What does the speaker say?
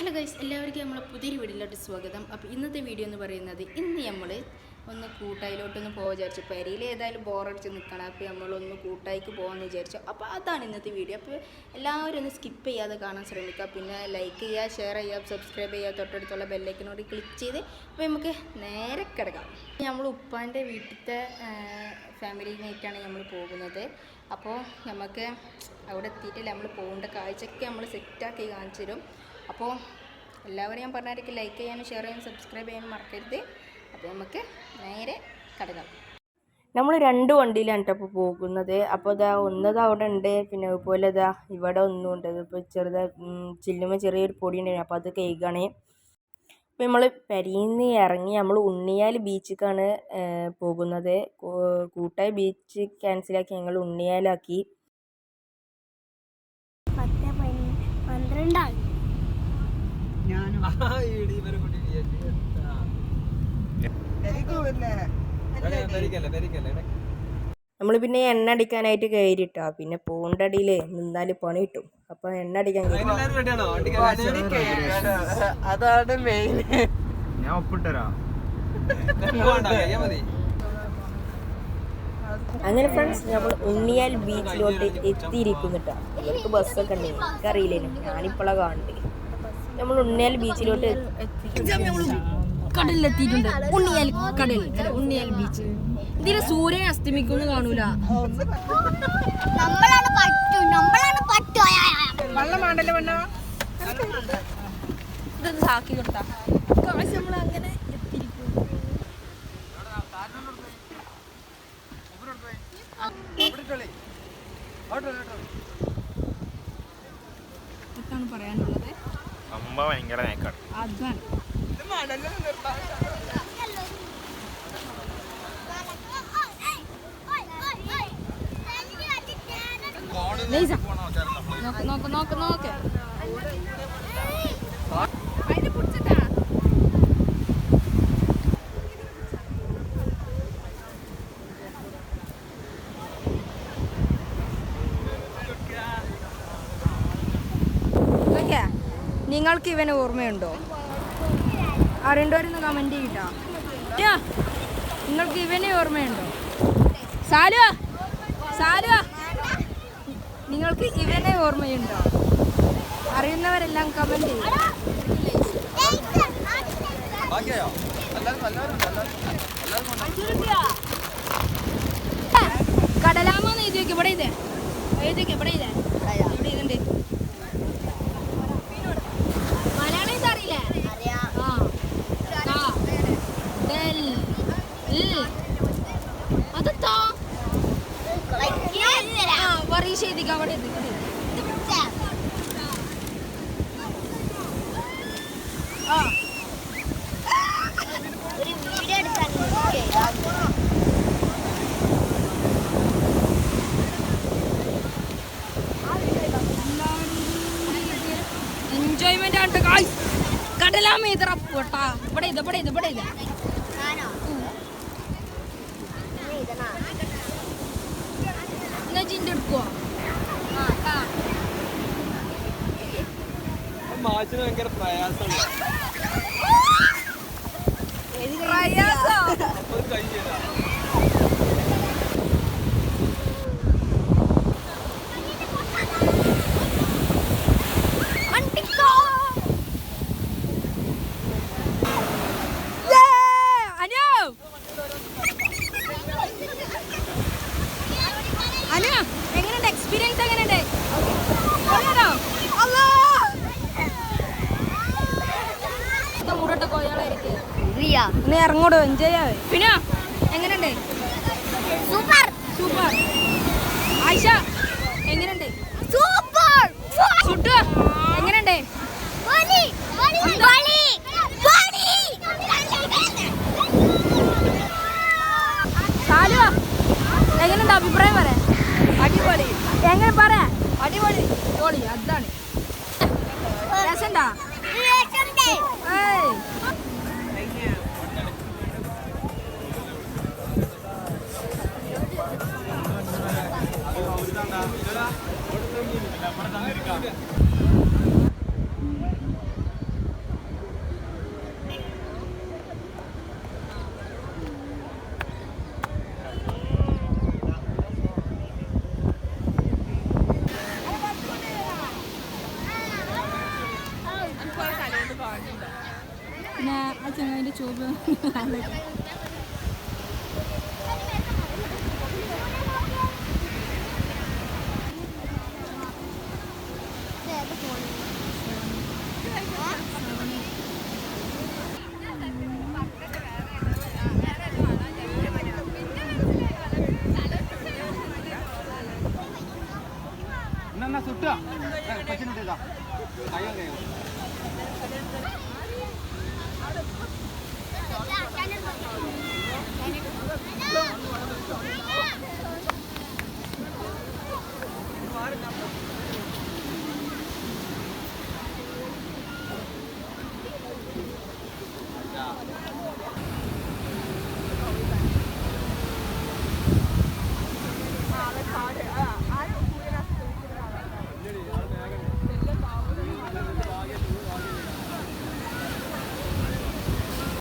Hello guys എല്ലാവർക്കും നമ്മളെ പുതിയൊരു വീഡിയോയിലോട്ട് സ്വാഗതം. അപ്പോൾ ഇന്നത്തെ വീഡിയോ എന്ന് പറയുന്നത് ഇന്ന് നമ്മൾ ഒന്ന് കൂട്ടായിലോട്ടൊന്ന് പോകാൻ വിചാരിച്ചു. പെരയിൽ ഏതായാലും ബോറടിച്ച് നിൽക്കണം അപ്പോൾ നമ്മളൊന്ന് കൂട്ടായിക്ക് പോകാമെന്ന് വിചാരിച്ചു. അപ്പോൾ അതാണ് ഇന്നത്തെ വീഡിയോ. അപ്പോൾ എല്ലാവരും ഒന്ന് സ്കിപ്പ് ചെയ്യാതെ കാണാൻ ശ്രമിക്കുക. പിന്നെ ലൈക്ക് ചെയ്യുക ഷെയർ ചെയ്യുക സബ്സ്ക്രൈബ് ചെയ്യുക തൊട്ടടുത്തുള്ള ബെല്ലൈക്കനോട് ക്ലിക്ക് ചെയ്ത് അപ്പോൾ നമുക്ക് നേരെ കിടക്കാം. നമ്മൾ ഉപ്പാന്റെ വീട്ടിലത്തെ ഫാമിലിയിലേക്കാണ് നമ്മൾ പോകുന്നത്. അപ്പോൾ നമുക്ക് അവിടെ എത്തിയിട്ടില്ല നമ്മൾ പോകേണ്ട കാഴ്ചയൊക്കെ നമ്മൾ സെറ്റാക്കി കാണിച്ചു തരും. അപ്പോൾ എല്ലാവരും ഞാൻ പറഞ്ഞായിരിക്കും ലൈക്ക് ചെയ്യാനും ഷെയർ ചെയ്യാനും സബ്സ്ക്രൈബ് ചെയ്യാനും മറക്കരുത്. അപ്പോൾ നമുക്ക് നേരെ കടക്കാം. നമ്മൾ രണ്ട് വണ്ടിയിലാണ് കേട്ടോ ഇപ്പോൾ പോകുന്നത്. അപ്പോൾ ഇതാ ഒന്നത് അവിടെ ഉണ്ട്. പിന്നെ അതുപോലെ ഇതാ ഇവിടെ ഒന്നും ഉണ്ട്. ഇപ്പോൾ ചെറുതാ ചില്ലുമ്പോൾ ചെറിയൊരു പൊടി ഉണ്ടായിരുന്നു. അപ്പോൾ അത് കേൾക്കുകയാണ് അപ്പോൾ നമ്മൾ പെരിന്ന് ഇറങ്ങി നമ്മൾ ഉണ്ണിയാൽ ബീച്ചിലേക്കാണ് പോകുന്നത്. കൂട്ടായി ബീച്ച് ക്യാൻസലാക്കി ഞങ്ങൾ ഉണ്ണിയാലാക്കി. പത്ത് പതിനൊന്ന് പന്ത്രണ്ടായി നമ്മൾ പിന്നെ എണ്ണ അടിക്കാനായിട്ട് കയറിട്ടോ പിന്നെ പൂണ്ടടിയിൽ നിന്നാൽ പണി കിട്ടും. അപ്പൊ എണ്ണ അടിക്കാൻ അതാണ് മെയിൻ ഞാൻ ഒപ്പിട്ടരാ. അങ്ങനെ ഫ്രണ്ട്സ് നമ്മൾ ഉണ്ണിയാൽ ബീച്ചിലോട്ട് എത്തിയിരിക്കുന്നിട്ടാ ഇവർക്ക് ബസ്സൊക്കെ ഉണ്ടെങ്കിൽ എനിക്കറിയില്ലേനു. ഞാനിപ്പോഴാണ് കാണണ്ടേ. നമ്മൾ ഉണ്ണിയാൽ ബീച്ചിലോട്ട് കടലിലെത്തിയിട്ടുണ്ട്. ഉണ്ണിയാൽ കടൽ. ഉണ്ണിയാൽ ബീച്ച് ഇതിലെ സൂര്യൻ അസ്തമിക്കുന്നു കാണൂല. നമ്മളാണ് പറ്റു നമ്മളാണ് പറ്റു. വെള്ളം വേണ്ടല്ലോ പെണ്ണോ. ഇതൊന്ന് സാക്കി കൊടുത്താ. നമ്മൾ അങ്ങനെ പറയാനുള്ളത്. അമ്മ ഭയങ്കര നേക്കാണ്. നോക്ക് നോക്ക് നോക്ക് നോക്ക്. നിങ്ങൾക്ക് ഇവനെ ഓർമ്മയുണ്ടോ? അറിയണ്ടവരൊന്ന് കമന്റ് ചെയ്യട്ടോ? നിങ്ങൾക്ക് ഇവനെ ഓർമ്മയുണ്ടോ? സാലു സാലു നിങ്ങൾക്ക് ഇവനെ ഓർമ്മയുണ്ടോ? അറിയുന്നവരെല്ലാം കമന്റ് ചെയ്യും. കടലാമെന്ന് എഴുതി വെക്കും. ഇവിടെ ഇതേ? എഴുതി വെക്കും ഇവിടെ ഇതേ? ഇവിടെ ഇതുണ്ട് മലയാളം ഇത് അറിയില്ലേ ആ ക, ദൽ, ൽ. അത് താ. പരീക്ഷ എഴുതിക്ക അവിടെ എഴുതി, ആ ഒരു വീഡിയോ എടുക്കാൻ എൻജോയ്മെന്റ് ആണ് കടലാമ ഇതറ പോട്ടാ ഇവിടെ ഇത് ഇവിടെ ഇത് ഇവിടെ ഇത് ഞാനോ ഇതനാ എന്നാ ജിന്റെ എടുക്കുവോ? മാച്ചിന് ഭയങ്കര പ്രയാസമുണ്ട്. പ്രയാസോ അപ്പൊ അത് റിയ നീ ഇറങ്ങോടോ എൻജോയ് ആവേ പിന്നെ? എങ്ങനെയുണ്ട്? സൂപ്പർ. സൂപ്പർ. ആയിഷ എങ്ങനെയുണ്ട്? സൂപ്പർ. സുട്ടു എങ്ങനെയുണ്ട്? എങ്ങനെയുണ്ട് അഭിപ്രായം പറ അടിപൊളി. എങ്ങനെ പറ അടിപൊളി. പൊളി അതാണ്. രസണ്ടാ പിന്നെ ആ ചങ്ങാതിന്റെ ചൂട് 가시면 되다. 가야 돼요. 나는